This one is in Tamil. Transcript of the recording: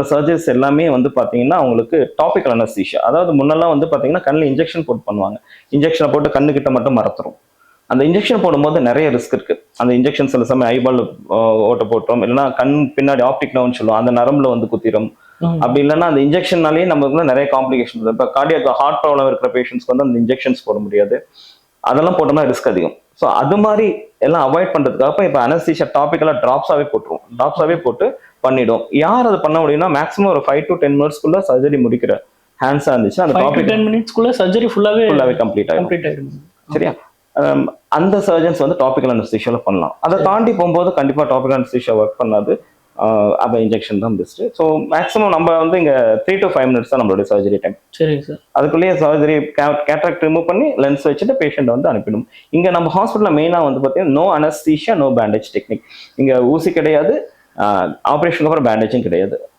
பண்ற சர்ஜரிஸ் எல்லாமே வந்து பாத்தீங்கன்னா அவங்களுக்கு டாபிக்கல் அனஸ்தீஷியா அதாவது முன்னெல்லாம் வந்து பாத்தீங்கன்னா கண்ணில் இன்ஜெக்ஷன் போட்டு பண்ணுவாங்க. இன்ஜெக்ஷனை போட்டு கண்ணு கிட்ட மட்டும் மறத்துரும். அந்த இன்ஜெக்ஷன் போடும்போது நிறைய ரிஸ்க் இருக்கு. அந்த இன்ஜெக்ஷன் சில சமயம் ஐபால் ஓட்ட போட்டோம் இல்லைன்னா கண் பின்னாடி ஆப்டிக் நவுன்னு சொல்லுவோம். அந்த நரம்புல வந்து குத்திரும். அப்படி இல்லைன்னா அந்த இன்ஜெக்ஷன்னாலேயே நமக்கு நிறைய காம்ப்ளிகேஷன் இப்போ கார்டியாக் ஹார்ட் ப்ராப்ளம் இருக்கிற பேஷண்ட்ஸ்க்கு வந்து அந்த இன்ஜெக்ஷன்ஸ் போட முடியாது. அதெல்லாம் போட்டோம்னா ரிஸ்க் அதிகம். ஸோ அது மாதிரி எல்லாம் அவாய்ட் பண்றதுக்காக இப்போ அனஸ்தீஷியா டாபிக்கலாக ட்ராப்ஸாவே போட்டுருவோம். ட்ராப்ஸாவே போட்டு பண்ணிடும். யார் அது பண்ண முடியும்னா மேக்ஸிமம் ஒரு ஃபைவ் டு டென் மினிட்ஸ்க்குள்ள சர்ஜரி முடிக்கிற ஹேண்ட்ஸாக இருந்துச்சு அந்த டாபிக் டென் மினிட்ஸ்க்குள்ள சர்ஜரி ஃபுல்லாவே ஃபுல்லாகவே கம்ப்ளீட் ஆகும் கம்ப்ளீட் சரியா? Um, அந்த சர்ஜன்ஸ் வந்து டாபிக்கல் அனஸ்தீஷியாவில் பண்ணலாம். அதை தாண்டி போகும்போது கண்டிப்பாக டாபிக்கல் அனஸ்தீஷியா ஒர்க் பண்ணாது. அந்த இன்ஜெக்ஷன் தான் பெஸ்ட் ஸோ மேக்ஸிமம் நம்ம வந்து இங்கே த்ரீ டு ஃபைவ் மினிட்ஸ் தான் நம்மளுடைய சர்ஜரி டைம் சரிங்க சார் அதுக்குள்ளேயே சர்ஜரி கேட்ராக்ட் ரிமூவ் பண்ணி லென்ஸ் வச்சுட்டு பேஷண்ட் வந்து அனுப்பிடும் இங்கே நம்ம ஹாஸ்பிட்டலில் மெயினாக வந்து பார்த்தீங்கன்னா no anaesthesia no bandage technique இங்கே ஊசி கிடையாது ஆப்ரேஷனுக்கு அப்புறம் பேண்டேஜும் கிடையாது.